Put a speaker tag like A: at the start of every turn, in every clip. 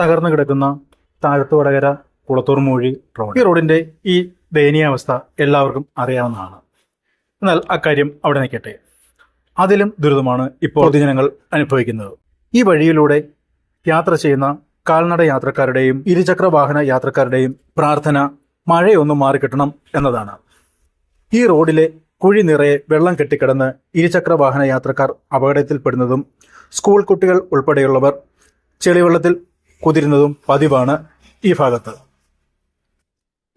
A: തകർന്നു കിടക്കുന്ന താഴത്തു വടകര കുളത്തൂർ മൂഴി റോഡ്. ഈ റോഡിന്റെ ഈ ദയനീയാവസ്ഥ എല്ലാവർക്കും അറിയാവുന്നതാണ്. എന്നാൽ അക്കാര്യം അവിടെ നിൽക്കട്ടെ. അതിലും ദുരിതമാണ് ഇപ്പോൾ പൊതുജനങ്ങൾ അനുഭവിക്കുന്നത്. ഈ വഴിയിലൂടെ യാത്ര ചെയ്യുന്ന കാൽനട യാത്രക്കാരുടെയും ഇരുചക്ര വാഹന യാത്രക്കാരുടെയും പ്രാർത്ഥന മഴയൊന്നും മാറിക്കിട്ടണം എന്നതാണ്. ഈ റോഡിലെ കുഴി നിറയെ വെള്ളം കെട്ടിക്കിടന്ന് ഇരുചക്ര വാഹന യാത്രക്കാർ അപകടത്തിൽപ്പെടുന്നതും സ്കൂൾ കുട്ടികൾ ഉൾപ്പെടെയുള്ളവർ ചെളിവെള്ളത്തിൽ കുതിരുന്നതും പതിവാണ് ഈ ഭാഗത്ത്.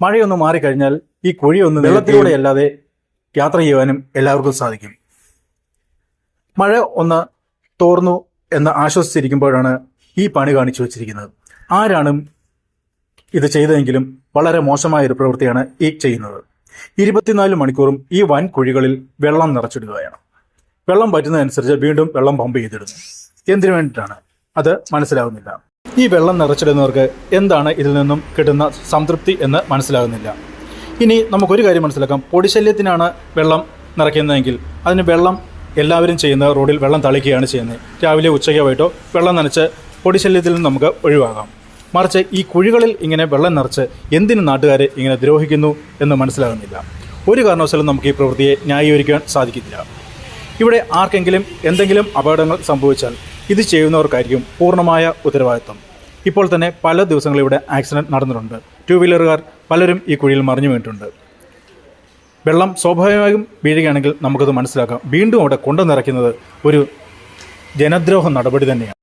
A: മഴയൊന്ന് മാറിക്കഴിഞ്ഞാൽ ഈ കുഴിയൊന്ന് വെള്ളത്തിലൂടെ അല്ലാതെ യാത്ര ചെയ്യുവാനും എല്ലാവർക്കും സാധിക്കും. മഴ ഒന്ന് തോർന്നു എന്ന് ആശ്വസിച്ചിരിക്കുമ്പോഴാണ് ഈ പണി കാണിച്ചു വച്ചിരിക്കുന്നത്. ആരാണ് ഇത് ചെയ്തതെങ്കിലും വളരെ മോശമായ ഒരു പ്രവൃത്തിയാണ് ഈ ചെയ്യുന്നത്. ഇരുപത്തിനാല് മണിക്കൂറും ഈ വൻ കുഴികളിൽ വെള്ളം നിറച്ചിടുകയാണ്. വെള്ളം പറ്റുന്നതനുസരിച്ച് വീണ്ടും വെള്ളം പമ്പ് ചെയ്തിടുന്നു. എന്തിനു വേണ്ടിയിട്ടാണ്? അത് മനസ്സിലാകുന്നില്ല ഈ വെള്ളം നിറച്ചിടുന്നവർക്ക് എന്താണ് ഇതിൽ നിന്നും കിട്ടുന്ന സംതൃപ്തി എന്ന് മനസ്സിലാകുന്നില്ല. ഇനി നമുക്കൊരു കാര്യം മനസ്സിലാക്കാം. പൊടിശല്യത്തിനാണ് വെള്ളം നിറയ്ക്കുന്നതെങ്കിൽ അതിന് വെള്ളം എല്ലാവരും ചെയ്യുന്ന റോഡിൽ വെള്ളം തളിക്കുകയാണ് ചെയ്യുന്നത്. രാവിലെ ഉച്ചയ്ക്കോ വെള്ളം നനച്ച് പൊടിശല്യത്തിൽ നിന്ന് നമുക്ക് ഒഴിവാകാം. മറിച്ച് ഈ കുഴികളിൽ ഇങ്ങനെ വെള്ളം നിറച്ച് എന്തിന് നാട്ടുകാരെ ഇങ്ങനെ ദ്രോഹിക്കുന്നു എന്ന് മനസ്സിലാകുന്നില്ല. ഒരു കാരണവശാലും നമുക്ക് ഈ പ്രവൃത്തിയെ ന്യായീകരിക്കാൻ സാധിക്കില്ല ഇവിടെ ആർക്കെങ്കിലും എന്തെങ്കിലും അപകടങ്ങൾ സംഭവിച്ചാൽ ഇത് ചെയ്യുന്നവർക്കായിരിക്കും പൂർണമായ ഉത്തരവാദിത്വം. ഇപ്പോൾ തന്നെ പല ദിവസങ്ങളിൽ ഇവിടെ ആക്സിഡന്റ് നടന്നിട്ടുണ്ട്. ടു വീലറുകാർ പലരും ഈ കുഴിയിൽ മറിഞ്ഞു വീണിട്ടുണ്ട്. വെള്ളം സ്വാഭാവികമായും വീഴുകയാണെങ്കിൽ നമുക്കത് മനസ്സിലാക്കാം. വീണ്ടും അവിടെ കൊണ്ടു നിറയ്ക്കുന്നത് ഒരു ജനദ്രോഹ നടപടി തന്നെയാണ്.